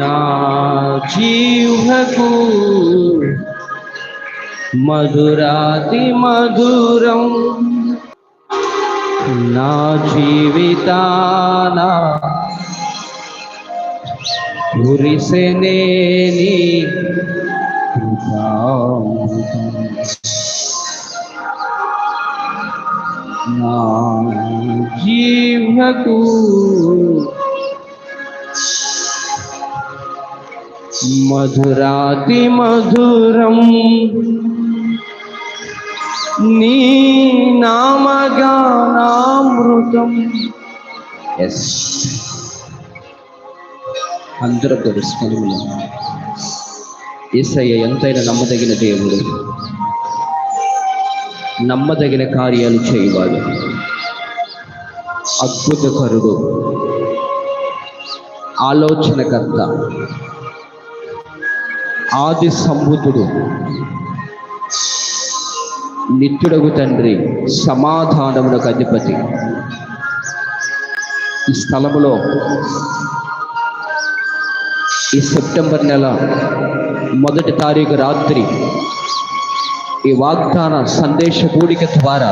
నా జీవకు మధురాతి మధురం నా జీవితాన కురిసెనేని కృపామృతం. నా జీవకు మధురాతి మధురం. నీ నామగానామృతం. ఎస్ అందరూ తెలుసుకొని ఏసయ్య ఎంతైనా నమ్మదగిన దేవుడు. నమ్మదగిన కార్యాలు చేయవాడు. అద్భుతకరుడు. ఆలోచనకర్త. ఆది సంబుధుడు నిత్యుడగు తండ్రి సమాధానములకు అధిపతి. ఈ స్థలములో ఈ సెప్టెంబర్ నెల మొదటి తారీఖు రాత్రి ఈ వాగ్దాన సందేశ కూడిక ద్వారా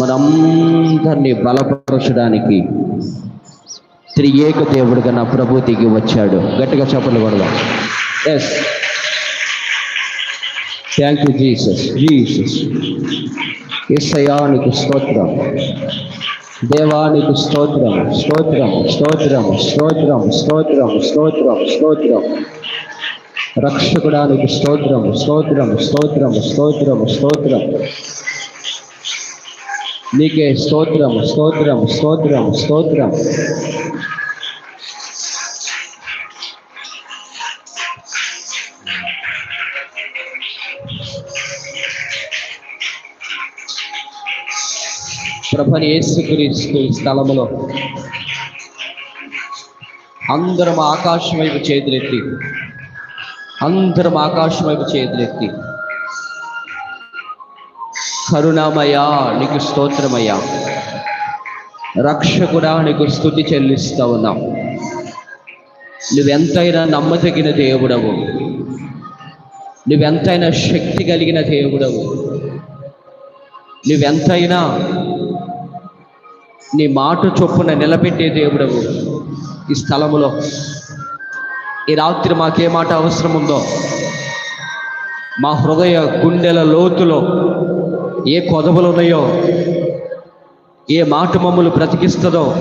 మనందరినీ బలపరచడానికి త్రియేక దేవుడుగా నా ప్రభు దిగి వచ్చాడు. గట్టిగా చెప్పలు కొడదాం. Yes thank you Jesus Jesus ఇసయానికి స్తోత్రం. దేవానికి స్తోత్రం. స్తోత్రం స్తోత్రం స్తోత్రం స్తోత్రం స్తోత్రం స్తోత్రం. రక్షకుడానికి స్తోత్రం స్తోత్రం స్తోత్రం స్తోత్రం స్తోత్రం. నీకే స్తోత్రం స్తోత్రం స్తోత్రం స్తోత్రం. ప్రభని యేసుక్రీస్తు స్థలములో అందరం ఆకాశం వైపు చేతులెత్తి అందరం ఆకాశం వైపు చేతులెత్తి కరుణామయ్యా నీకు స్తోత్రమయ్యా. రక్షకుడా నీకు స్థుతి చెల్లిస్తా ఉన్నాం. నువ్వెంతైనా నమ్మదగిన దేవుడవు. నువ్వెంతైనా శక్తి కలిగిన దేవుడవు. నువ్వెంతైనా నీ మాట చొప్పున నిలబెట్టే దేవుడవు ఈ స్థలములో. ఈ రాత్రి మాకే మాట అవసరం ఉందో మా హృదయ గుండెల లోతులో ఏ కొదవలు ఉన్నాయో ఏ మాట మమ్మల్ని బ్రతికిస్తుందో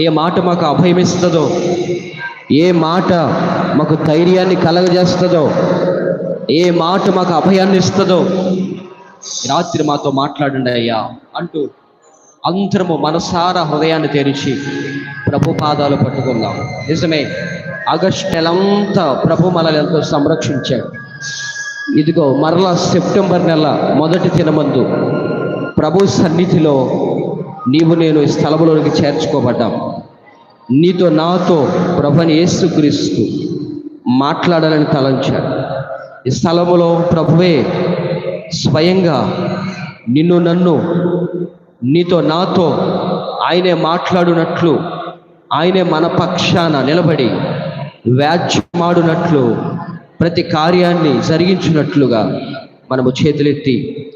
ఏ మాట మాకు అభయమిస్తుందో ఏ మాట మాకు ధైర్యాన్ని కలగజేస్తుందో ఏ మాట మాకు అభయాన్ని ఇస్తుందో రాత్రి మాతో మాట్లాడండి అయ్యా అంటూ అందరము మనసారా హృదయాన్ని తెరిచి ప్రభు పాదాలు పట్టుకుందాం. నిజమే ఆగస్ట్ నెలంతా ప్రభు మనల్ని ఎంతో సంరక్షించాడు. ఇదిగో మరలా సెప్టెంబర్ నెల మొదటి దినమందు ప్రభు సన్నిధిలో నీవు నేను ఈ స్థలంలోనికి చేర్చుకోబడ్డాం. నీతో నాతో ప్రభుని యేసుక్రీస్తు మాట్లాడాలని తలంచాడు. ఈ స్థలములో ప్రభువే స్వయంగా నిన్ను నన్ను నీతో నాతో ఆయనే మాట్లాడునట్లు ఆయనే మన పక్షాన నిలబడి వ్యాజ్యమాడునట్లు ప్రతి కార్యాన్ని జరిగించినట్లుగా మనము చేతులెత్తి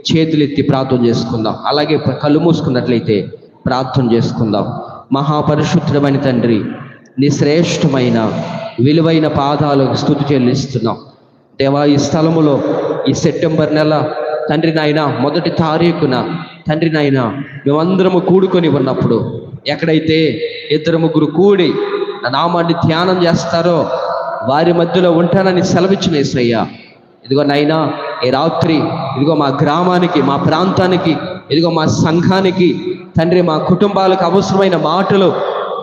చేతులెత్తి ప్రార్థన చేసుకుందాం. అలాగే కళ్ళు మూసుకున్నట్లయితే ప్రార్థన చేసుకుందాం. మహాపరిశుద్ధమైన తండ్రి నీ శ్రేష్టమైన విలువైన పాదాలకు స్థుతి చెల్లిస్తున్నాం. దేవా ఈ స్థలములో ఈ సెప్టెంబర్ నెల తండ్రి నాయన మొదటి తారీఖున తండ్రి నాయన మేమందరము కూడుకొని ఉన్నప్పుడు ఎక్కడైతే ఇద్దరు ముగ్గురు కూడి నా నామాన్ని ధ్యానం చేస్తారో వారి మధ్యలో ఉంటానని సెలవిచ్చి వేసయ్యా ఇదిగో నాయనా ఈ రాత్రి ఇదిగో మా గ్రామానికి మా ప్రాంతానికి ఇదిగో మా సంఘానికి తండ్రి మా కుటుంబాలకు అవసరమైన మాటలు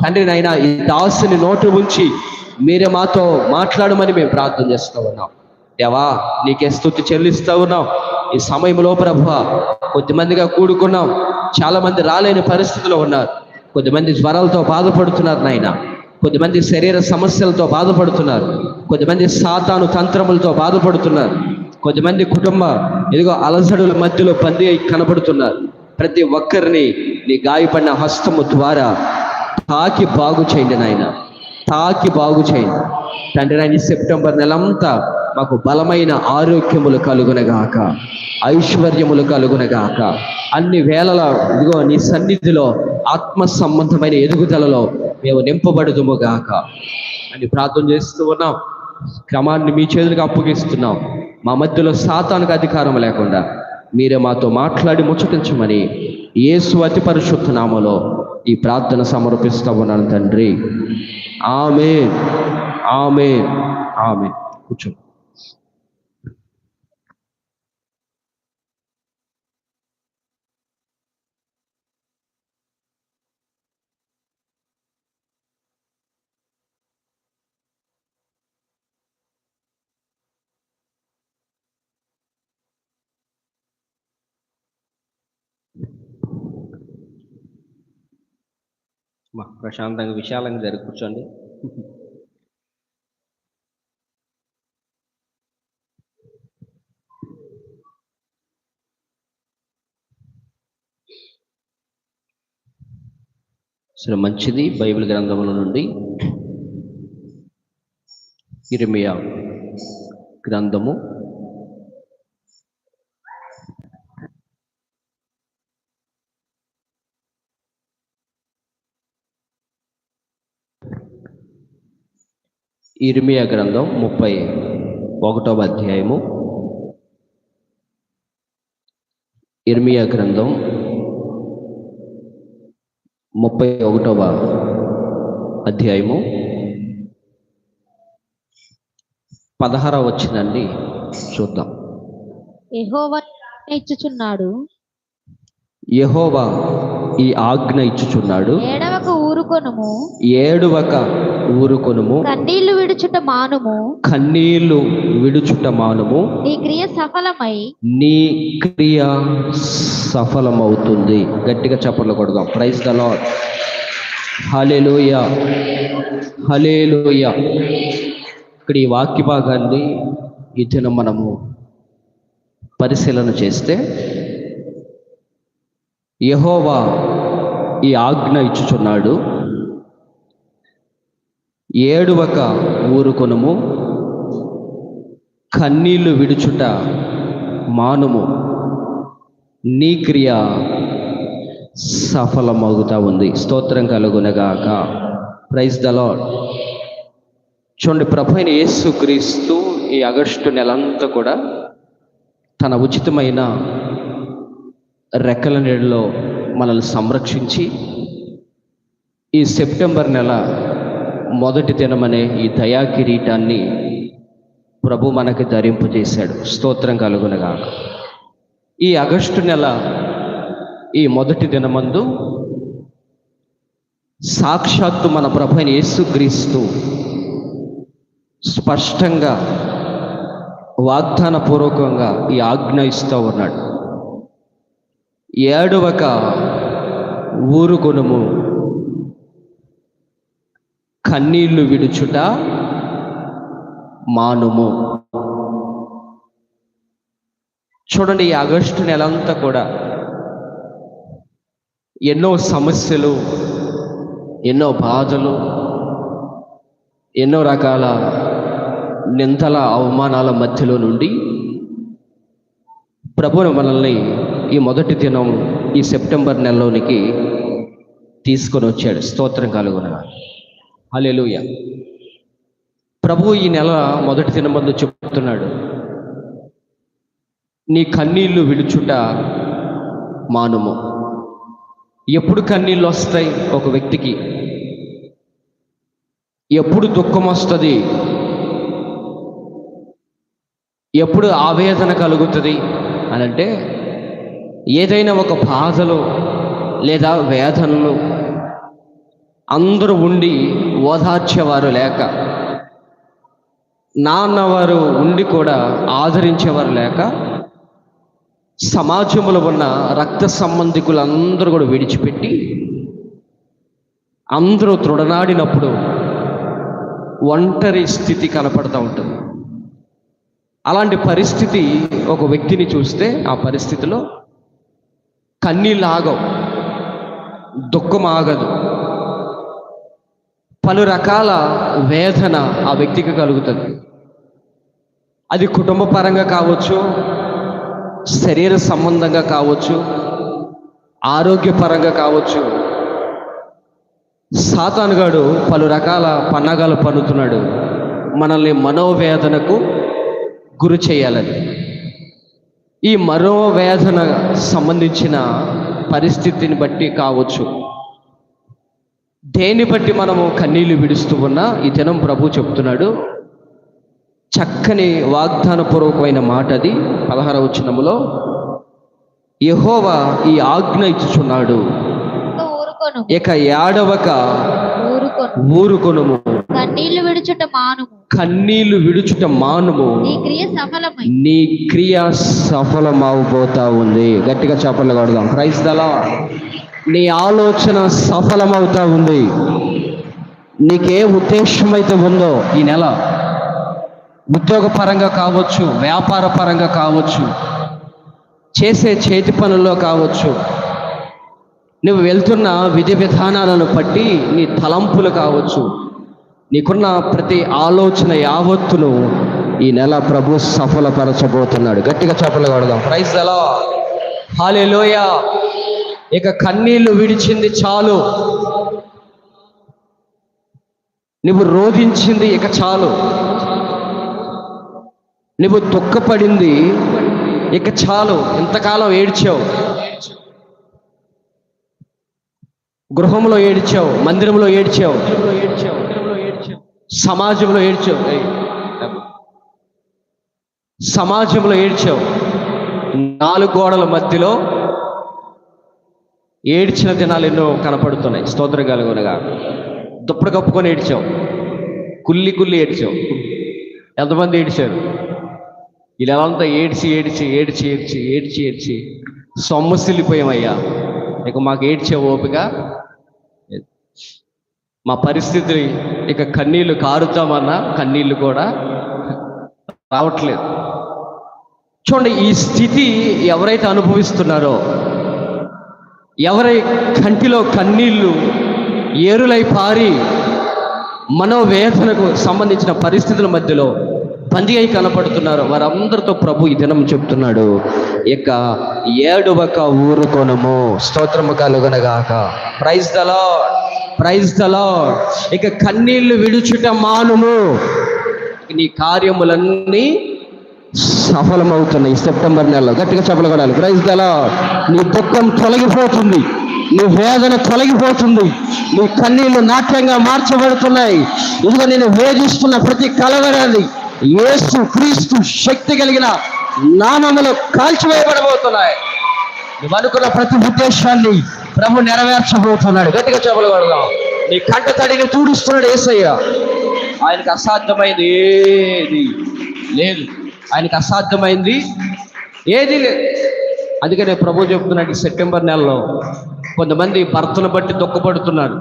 తండ్రి నైనా ఈ దాసుని నోటు ఉంచి మీరే మాతో మాట్లాడమని మేము ప్రార్థన చేస్తూ ఉన్నాం. దేవా నీకే స్థుతి చెల్లిస్తూ ఉన్నాం. ఈ సమయంలో ప్రభు కొద్దిమందిగా కూడుకున్నాం. చాలామంది రాలేని పరిస్థితిలో ఉన్నారు. కొద్దిమంది జ్వరాలతో బాధపడుతున్నారు నాయన. కొద్దిమంది శరీర సమస్యలతో బాధపడుతున్నారు. కొద్దిమంది సాతాను తంత్రములతో బాధపడుతున్నారు. కొద్దిమంది కుటుంబ ఇదిగో అలసడుల మధ్యలో పంది అయి కనబడుతున్నారు. ప్రతి ఒక్కరిని నీ గాయపడిన హస్తము ద్వారా తాకి బాగు చేయండి నాయన. తాకి బాగు చేయండి. తండ్రి నాయన సెప్టెంబర్ నెలంతా మాకు బలమైన ఆరోగ్యములు కలుగునగాక ఐశ్వర్యములు కలుగునగాక అన్ని వేళల ఇదిగో నీ సన్నిధిలో ఆత్మ సంబంధమైన ఎదుగుదలలో మేము నింపబడుదుము గాక అని ప్రార్థన చేస్తూ ఉన్నాం. క్రమాన్ని మీ చేతులకు అప్పగిస్తున్నాం. మా మధ్యలో సాతానికి అధికారం లేకుండా మీరే మాతో మాట్లాడి ముచ్చటించమని యేసు అతి పరిశుద్ధ నామలో ఈ ప్రార్థన సమర్పిస్తా ఉన్నాను తండ్రి. ఆమె ఆమె ఆమె కూర్చో. మా ప్రశాంతంగా విశాలంగా జరిగి కూర్చోండి. సరే మంచిది. బైబిల్ గ్రంథముల నుండి ఇరిమియా గ్రంథము. ఇర్మియా గ్రంథం ముప్పై ఒకటవ అధ్యాయము. ఇర్మియా గ్రంథం ముప్పై ఒకటవ అధ్యాయము. పదహారవ వచ్చినండి చూద్దాం. యెహోవా ఇచ్చుచున్నాడు. యెహోవా ఈ ఆజ్ఞ ఇచ్చుచున్నాడు. ఏడవక ఊరుకొనుము. ఏడువక ఊరుకొనుము. కన్నీళ్ళు విడుచుట మానుము. కన్నీళ్ళు విడుచుట మానుము. నీ క్రియ సఫలమై. నీ క్రియ సఫలమవుతుంది. గట్టిగా చప్పట్లు కొడదాం. Praise the Lord hallelujah hallelujah ఇక్కడ ఈ వాక్య భాగాన్ని ఈ దినం మనము పరిశీలన చేస్తే యెహోవా ఈ ఆజ్ఞ ఇచ్చుచున్నాడు. ఏడువక ఊరుకొనుము కన్నీళ్ళు విడుచుట మానుము. నీ క్రియ సఫలమవుతా ఉంది. స్తోత్రం కలుగునగాక. ప్రైజ్ ద లాడ్ చూడండి ప్రభు అయిన క్రీస్తు ఈ ఆగస్టు నెలంతా కూడా తన ఉచితమైన రెక్కల నీడలో మనల్ని సంరక్షించి ఈ సెప్టెంబర్ నెల మొదటి దినమనే ఈ దయా కిరీటాన్ని ప్రభు మనకి ధరింపు చేశాడు. స్తోత్రం కలుగునగా ఈ ఆగస్టు నెల ఈ మొదటి దినమందు సాక్షాత్తు మన ప్రభు యేసుక్రీస్తు స్పష్టంగా వాగ్దాన పూర్వకంగా ఈ ఆజ్ఞ ఇస్తూ ఉన్నాడు. ఏడవక ఊరుకొనుము కన్నీళ్ళు విడుచుట మానుము. చూడండి ఈ ఆగస్టు నెలంతా కూడా ఎన్నో సమస్యలు ఎన్నో బాధలు ఎన్నో రకాల నింతల అవమానాల మధ్యలో నుండి ప్రభువు మనల్ని ఈ మొదటి దినం ఈ సెప్టెంబర్ నెలలోనికి తీసుకొని వచ్చాడు. స్తోత్రం కలుగున. హలెలుయ ప్రభు ఈ నెల మొదటి దినమందు చెప్తున్నాడు నీ కన్నీళ్ళు విడుచుట మానుము. ఎప్పుడు కన్నీళ్ళు వస్తాయి ఒక వ్యక్తికి? ఎప్పుడు దుఃఖం వస్తుంది? ఎప్పుడు ఆవేదన కలుగుతుంది? అని అంటే ఏదైనా ఒక బాధలు లేదా వేదనలు అందరూ ఉండి ఓదార్చేవారు లేక నాన్నవారు ఉండి కూడా ఆదరించేవారు లేక సమాజంలో ఉన్న రక్త సంబంధికులందరూ కూడా విడిచిపెట్టి అందరూ తృడనాడినప్పుడు ఒంటరి స్థితి కనపడుతూ ఉంటుంది. అలాంటి పరిస్థితి ఒక వ్యక్తిని చూస్తే ఆ పరిస్థితిలో కన్నీళ్ళు ఆగవు దుఃఖం ఆగదు. పలు రకాల వేదన ఆ వ్యక్తికి కలుగుతుంది. అది కుటుంబ పరంగా కావచ్చు శరీర సంబంధంగా కావచ్చు ఆరోగ్యపరంగా కావచ్చు. సాతానుగాడు పలు రకాల పన్నగాలు పన్నుతున్నాడు మనల్ని మనోవేదనకు గురి చేయాలని. ఈ మనోవేదన సంబంధించిన పరిస్థితిని బట్టి కావచ్చు. దేన్ని బట్టి మనము కన్నీళ్ళు విడుస్తూ ఉన్నా ఈ దినం ప్రభు చెప్తున్నాడు. చక్కని వాగ్దానపూర్వకమైన మాట అది. పదహార వచనములో యెహోవా ఈ ఆజ్ఞ ఇచ్చుచున్నాడు. ఇక ఏడవక ఊరుకొను. ఊరుకొనుము. కన్నీళ్ళు విడుచుట మానుము. కన్నీళ్ళు విడుచుట మానుము. నీ క్రియ సఫలమై. నీ క్రియ సఫలమవబోతా ఉంది. గట్టిగా చెప్పలు కొడదాం. క్రైస్తలా నీ ఆలోచన సఫలమవుతా ఉంది. నీకే ఉద్దేశం అయితే ఉందో ఈ నెల. ఉద్యోగపరంగా కావచ్చు వ్యాపార పరంగా కావచ్చు చేసే చేతి పనుల్లో కావచ్చు నువ్వు వెళ్తున్న విధి విధానాలను బట్టి నీ తలంపులు కావచ్చు. నీకున్న ప్రతి ఆలోచన యావత్తును ఈ నెల ప్రభు సఫలపరచబోతున్నాడు. గట్టిగా చెప్పలు కడదాం. ప్రైజ్ ఎలా హాలేలోయ ఇక కన్నీళ్ళు విడిచింది చాలు. నువ్వు రోధించింది ఇక చాలు. నువ్వు దుఃఖపడింది ఇక చాలు. ఇంతకాలం ఏడ్చావు. గృహంలో ఏడ్చావు. మందిరంలో ఏడ్చావు. సమాజంలో ఏడ్చావు. సమాజంలో ఏడ్చావు. నాలుగు గోడల మధ్యలో ఏడ్చిన దినాలు ఎన్నో కనపడుతున్నాయి. స్తోత్ర కలుగునగా దుప్పటి కప్పుకొని ఏడ్చావు కుల్లి కుల్లి ఏడ్చావు ఎంతమంది ఏడ్చారు? ఇలాంతా ఏడ్చి ఏడ్చి ఏడ్చి ఏడ్చి ఏడ్చి ఏడ్చి సొమ్మసిల్లిపోయామయ్యా ఇక మాకు ఏడ్చే ఓపిక మా పరిస్థితి ఇక కన్నీళ్ళు కారుతామన్నా కన్నీళ్ళు కూడా రావట్లేదు. చూడండి ఈ స్థితి ఎవరైతే అనుభవిస్తున్నారో ఎవరి కంటిలో కన్నీళ్ళు ఏరులై పారి మనోవేదనకు సంబంధించిన పరిస్థితుల మధ్యలో బందీ అయి కనపడుతున్నారు. వారందరితో ప్రభు ఈ దినం చెప్తున్నాడు. ఇక ఏడువక ఊరుకోనము. స్తోత్రము కలుగనగాక. ప్రైజ్ దలో ప్రైజ్ దలో ఇక కన్నీళ్ళు విడుచుట మానుము. నీ కార్యములన్నీ సఫలమవుతున్నాయి సెప్టెంబర్ నెలలో. గట్టిగా చెప్పగలాలి ప్రైజ్ దలా నీ దుఃఖం తొలగిపోతుంది. నీ వేదన తొలగిపోతుంది. నీ కన్నీళ్ళు నాట్యంగా మార్చబడుతున్నాయి. ఇదిగో నేను వేధిస్తున్న ప్రతి కలవరాన్ని ఏసు క్రీస్తు శక్తి కలిగిన నామములు కాల్చివేయబడబోతున్నాయి. నువ్వు అనుకున్న ప్రతి ఉద్దేశాన్ని ప్రభు నెరవేర్చబోతున్నాడు. గట్టిగా చెప్పగలుగుదాం నీ కంట తడిని తూడుస్తున్నాడు ఏసయ్య. ఆయనకు అసాధ్యమైనది ఏది లేదు. ఆయనకి అసాధ్యమైంది. ఏది లేదు అందుకనే ప్రభు చెప్తున్నాడు సెప్టెంబర్ నెలలో. కొంతమంది భర్తను బట్టి దుఃఖపడుతున్నారు.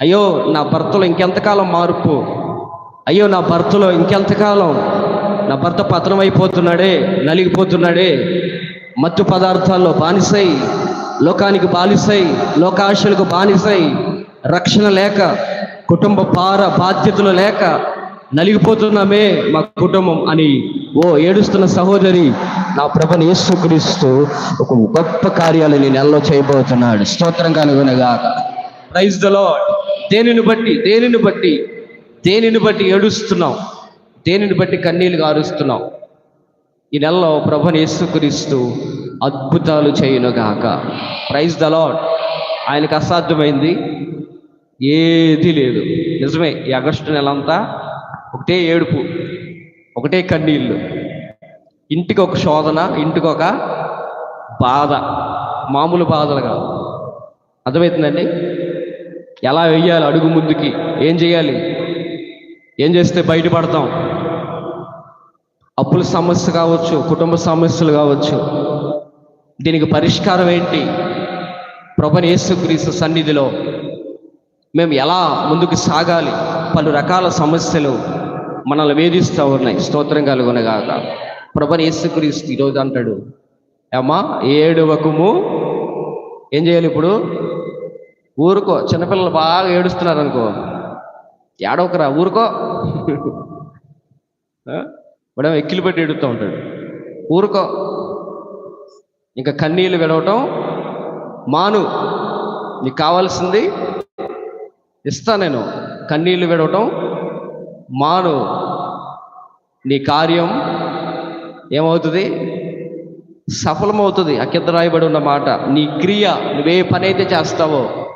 అయ్యో నా భర్తలో ఇంకెంతకాలం మార్పు? అయ్యో నా భర్తలో ఇంకెంతకాలం? నా భర్త పతనం అయిపోతున్నాడే నలిగిపోతున్నాడే. మత్తు పదార్థాల్లో బానిసై లోకానికి బానిసై లోకాశలకు బానిసై రక్షణ లేక కుటుంబ పార బాధ్యతలు లేక నలిగిపోతున్నామే మా కుటుంబం అని ఓ ఏడుస్తున్న సహోదరి నా ప్రభను యేసుక్రీస్తు ఒక గొప్ప కార్యాలు నేను నెలలో చేయబోతున్నాడు. స్తోత్రం కనుగొనగాక ప్రైజ్ ద లార్డ్ దేనిని బట్టి దేనిని బట్టి దేనిని బట్టి ఏడుస్తున్నాం? దేనిని బట్టి కన్నీళ్ళు గారుస్తున్నాం? ఈ నెలలో ప్రభను యేసుక్రీస్తు అద్భుతాలు చేయునుగాక. ప్రైజ్ ద లార్డ్ ఆయనకు అసాధ్యమైంది ఏది లేదు. నిజమే ఈ ఆగస్టు నెల అంతా ఒకటే ఏడుపు ఒకటే కన్నీళ్ళు. ఇంటికి ఒక శోధన ఇంటికి ఒక బాధ. మామూలు బాధలు కాదు. అర్థమవుతుందండి? ఎలా వెయ్యాలి అడుగు ముందుకి? ఏం చేయాలి? ఏం చేస్తే బయటపడతాం? అప్పుల సమస్య కావచ్చు కుటుంబ సమస్యలు కావచ్చు. దీనికి పరిష్కారం ఏంటి? ప్రభుని యేసుక్రీస్తు సన్నిధిలో మేము ఎలా ముందుకు సాగాలి? పలు రకాల సమస్యలు మనల్ని వేధిస్తూ ఉన్నాయి. స్తోత్రం కలుగునగాక ప్రభని యేసుక్రీస్తు ఈరోజు అంటాడు అమ్మా ఏడువకుము. ఏం చేయాలి ఇప్పుడు? ఊరుకో. చిన్నపిల్లలు బాగా ఏడుస్తున్నారు అనుకో ఏడవకరా ఊరుకో. ఆ? వాడేమో ఎక్కిలు పెట్టి ఏడుతూ ఉంటాడు. ఊరుకో. ఇంకా కన్నీళ్ళు విడవటం మాను. నీకు కావాల్సింది ఇస్తా నేను. కన్నీళ్ళు విడవటం మాను. నీ కార్యం ఏమవుతుంది? సఫలమవుతుంది. ఆ కింద రాయబడి ఉన్న మాట. నీ క్రియ నువ్వే పని అయితే చేస్తావో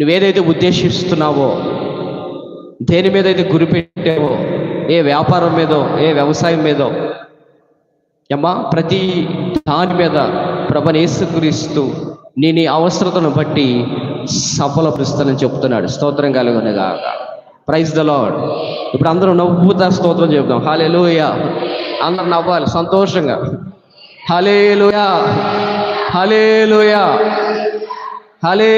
నువ్వేదైతే ఉద్దేశిస్తున్నావో దేని మీద అయితే గురి పెట్టావో ఏ వ్యాపారం మీదో ఏ వ్యవసాయం మీదో అమ్మా ప్రతి దాని మీద ప్రభనేసుకరిస్తూ యేసుక్రీస్తు నీ నీ అవసరతను బట్టి సఫలపరుస్తానని చెప్తున్నాడు. స్తోత్రం కలుగునగా ప్రైజ్ ద లాడ్ ఇప్పుడు అందరూ నవ్వుతా స్తోత్రం చెప్తాం హాలే అందరు నవ్వాలి సంతోషంగా. హలే లోయ హలే లోయ హలే